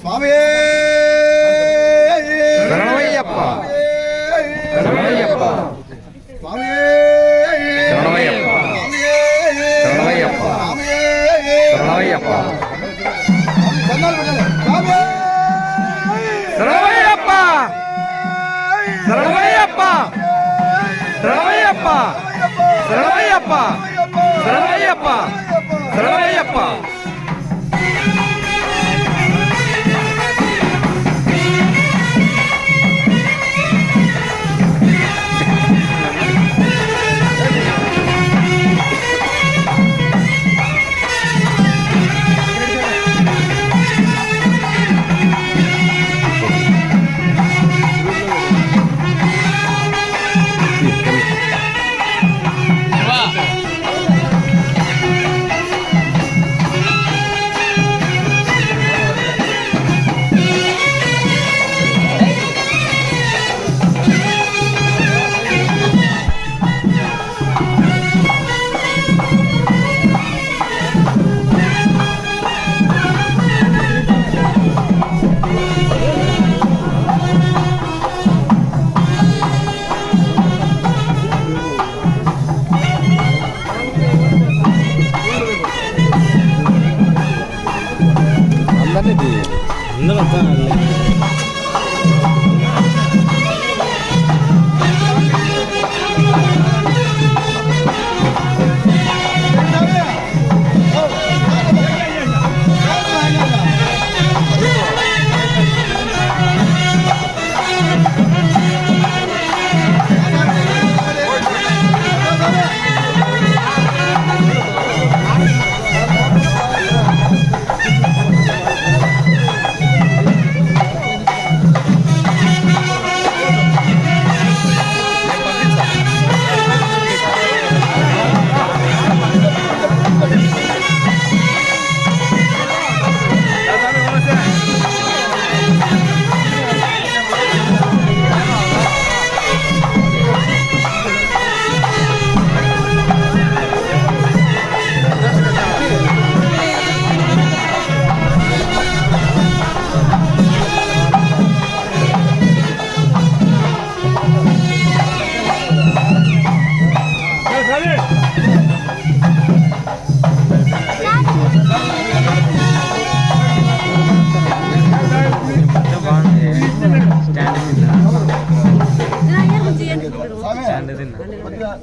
స్వామి శరణమయ్యప్ప శరణమయ్యప్ప స్వామి శరణమయ్యప్ప శరణమయ్యప్ప శరణమయ్యప్ప శరణమయ్యప్ప தானே இது இன்னும்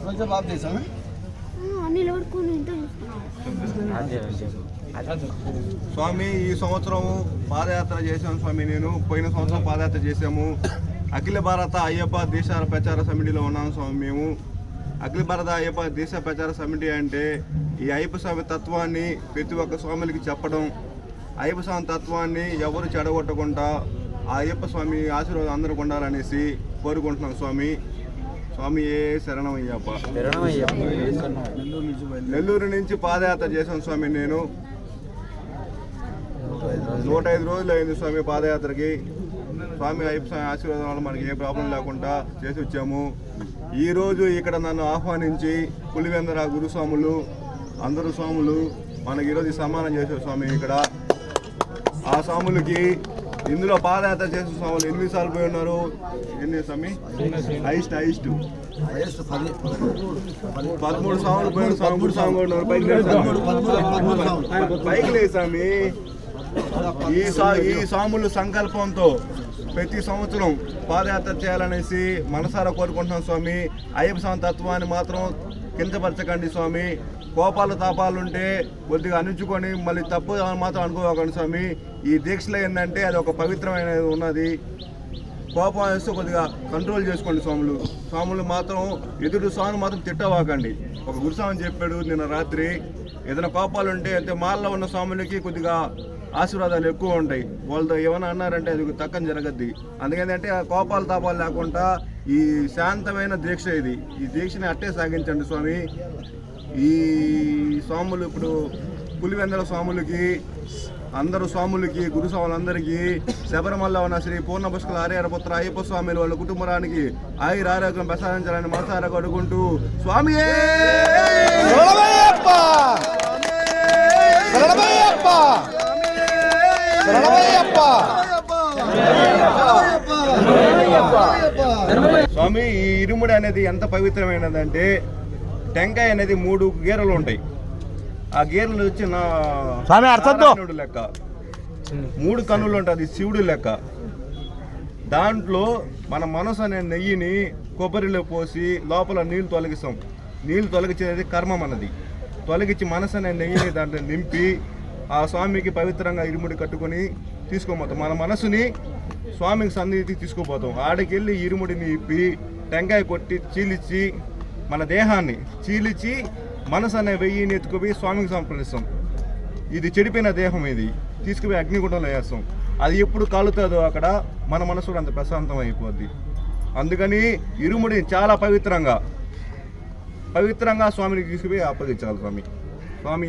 ఎంత స్వామి ఈ సంవత్సరం పాదయాత్ర చేశాను స్వామి నేను. పోయిన సంవత్సరం పాదయాత్ర చేశాము. అఖిల భారత అయ్యప్ప దేశ ప్రచార సమితిలో ఉన్నాము స్వామి మేము. అఖిల భారత అయ్యప్ప దేశ ప్రచార సమితి అంటే ఈ అయ్యప్ప స్వామి తత్వాన్ని ప్రతి ఒక్క స్వాములకి చెప్పడం. అయ్యప్ప స్వామి తత్వాన్ని ఎవరు చెడగొట్టకుండా ఆ అయ్యప్ప స్వామి ఆశీర్వాదం అందరూ ఉండాలనేసి కోరుకుంటున్నాం స్వామి. స్వామి ఏ శరణం అయ్యప్ప నెల్లూరు నుంచి పాదయాత్ర చేశాను స్వామి నేను. నూట ఐదు రోజులు అయింది స్వామి పాదయాత్రకి. స్వామి అయ్యప్ప స్వామి ఆశీర్వాదం వల్ల మనకి ఏ ప్రాబ్లం లేకుండా చేసి వచ్చాము. ఈ రోజు ఇక్కడ నన్ను ఆహ్వానించి పులివెందర గురుస్వాములు అందరు స్వాములు మనకి ఈరోజు ఈ సన్మానం చేశారు స్వామి ఇక్కడ. ఆ స్వాములకి ఇందులో పాదయాత్ర చేసిన స్వాములు ఎనిమిది సార్లు పోయి ఉన్నారు? ఎన్ని స్వామి? Heist heist. పదమూడు స్వాములు పోయిన స్వామి మూడు స్వామి ఉన్నారు పైకి స్వామి. పైకి లేదు స్వామి. ఈ సా ఈ సాములు సంకల్పంతో ప్రతి సంవత్సరం పాదయాత్ర చేయాలనేసి మనసారా కోరుకుంటున్నాం స్వామి. అయ్యప్ప స్వామి తత్వాన్ని మాత్రం కించపరచకండి స్వామి. కోపాలు తాపాలుంటే కొద్దిగా అణుచుకొని మళ్ళీ తప్పు మాత్రం అనుకోకండి స్వామి. ఈ దీక్షలో ఏంటంటే అది ఒక పవిత్రమైనది ఉన్నది. కోపం వేస్తే కొద్దిగా కంట్రోల్ చేసుకోండి స్వాములు. స్వాములు మాత్రం ఎదురు స్వామి మాత్రం తిట్టవాకండి. ఒక గురుస్వామి చెప్పాడు నిన్న రాత్రి ఏదైనా కోపాలు ఉంటే అయితే మాల్లో ఉన్న స్వాములకి కొద్దిగా ఆశీర్వాదాలు ఎక్కువ ఉంటాయి. వాళ్ళతో ఏమైనా అన్నారంటే అది తక్కని జరగద్ది. అందుకని అంటే ఆ కోపాలు తాపాలు లేకుండా ఈ శాంతమైన దీక్ష ఇది. ఈ దీక్షని అట్టే సాగించండి స్వామి. ఈ స్వాములు ఇప్పుడు పులివెందల స్వాములకి అందరూ స్వాములకి గురు స్వాములందరికీ శబరిమల ఉన్న శ్రీ పూర్ణ పుష్కల ఆర్యపుత్ర అయ్యప్ప స్వామి వాళ్ళ కుటుంబానికి ఆయుర ఆరోగ్యం ప్రసాదించాలని మనసారా అడుగుంటూ స్వామి! స్వామి ఈ ఇరుముడి అనేది ఎంత పవిత్రమైనదంటే టెంకాయ అనేది మూడు గేరలు ఉంటాయి. ఆ గీరలు వచ్చి నా. నారాయణుడు లెక్క. మూడు కన్నులు ఉంటుంది శివుడు లెక్క. దాంట్లో మన మనసు అనే నెయ్యిని కొబ్బరిలో పోసి లోపల నీళ్ళు తొలగిస్తాం. నీళ్ళు తొలగించేది కర్మ మనది. తొలగించి మనసు అనే నెయ్యిని దాంట్లో నింపి ఆ స్వామికి పవిత్రంగా ఇరుముడి కట్టుకొని తీసుకోపోతాం మన మనసుని స్వామికి సన్నిధికి తీసుకుపోతాం. ఆడికి వెళ్ళి ఇరుముడిని ఇప్పి టెంకాయ కొట్టి చీలిచ్చి మన దేహాన్ని చీలిచి మనసు అనే వెయ్యిని ఎత్తుకుపోయి స్వామికి సమర్పిస్తాం. ఇది చెడిపోయిన దేహం ఇది. తీసుకుపోయి అగ్నిగుండంలో వేస్తాం. అది ఎప్పుడు కాలుతుందో అక్కడ మన మనసు అంత ప్రశాంతం అయిపోద్ది. అందుకని ఇరుముడిని చాలా పవిత్రంగా పవిత్రంగా స్వామిని తీసుకుపోయి అప్పగించాలి స్వామి. స్వామి